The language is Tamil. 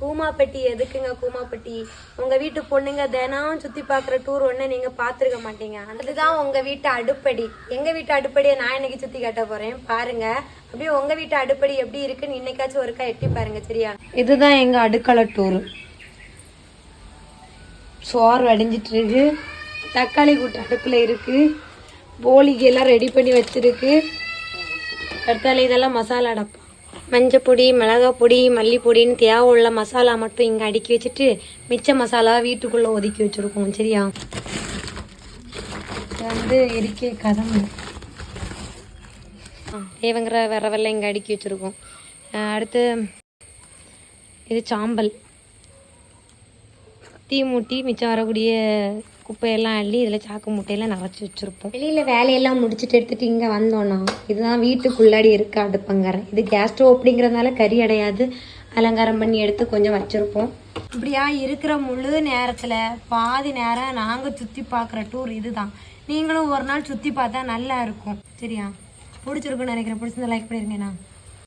கூமாப்பட்டி எதுக்குங்க கூமாப்பட்டி? உங்க வீட்டு பொண்ணுங்க தினம் சுத்தி பார்க்குற டூர் ஒண்ணு நீங்க பார்த்துருக்க மாட்டீங்க. அதுதான் உங்க வீட்டு அடுப்படி. எங்க வீட்டு அடுப்படியை நான் இன்னைக்கு சுத்தி காட்ட போறேன்? பாருங்க. அப்படியே உங்க வீட்டு அடுப்படி எப்படி இருக்குன்னு இன்னைக்காச்சும் ஒருக்கா எட்டி பாருங்க சரியா? இதுதான் எங்க அடுக்களை டூர் சோறு வடிஞ்சிட்டு இருக்கு. தக்காளி கூட்டு அடுப்பில் இருக்கு. போலிக்கு எல்லாம் ரெடி பண்ணி வச்சிருக்கு. அடுத்தால இதெல்லாம் மசாலா டப்பா மஞ்சப்பொடி மிளகாய் பொடி மல்லிப்பொடின்னு தேவை உள்ள மசாலா மட்டும் இங்கே அடுக்கி வச்சுட்டு மிச்ச மசாலா வீட்டுக்குள்ளே ஒதுக்கி வச்சுருக்கோம் சரியா? இது வந்து எரிக்கை கதம்பு தேவங்கிற விரவெல்லாம் இங்கே அடுக்கி வச்சுருக்கோம். அடுத்து இது சாம்பல். தீ மூட்டி மிச்சம் வரக்கூடிய குப்பையெல்லாம் அள்ளி இதில் சாக்கு மூட்டையெல்லாம் நிறச்சி வச்சுருப்போம். வெளியில் வேலையெல்லாம் முடிச்சுட்டு எடுத்துகிட்டு இங்கே வந்தோன்னா இதுதான் வீட்டுக்குள்ளாடி இருக்க அடுப்பங்கரை. இது கேஸ் ஸ்டவ் அப்படிங்கிறதுனால கறி அடையாது. அலங்காரம் பண்ணி எடுத்து கொஞ்சம் வச்சுருப்போம். இப்படியா இருக்கிற முழு நேரத்தில் பாதி நேரம் நாங்கள் சுற்றி பார்க்குற டூர் இதுதான். நீங்களும் ஒரு நாள் சுற்றி பார்த்தா நல்லா இருக்கும். சரியா? பிடிச்சிருக்குன்னு நினைக்கிறேன். பிடிச்சிருந்தா லைக் பண்ணிருங்கண்ணா.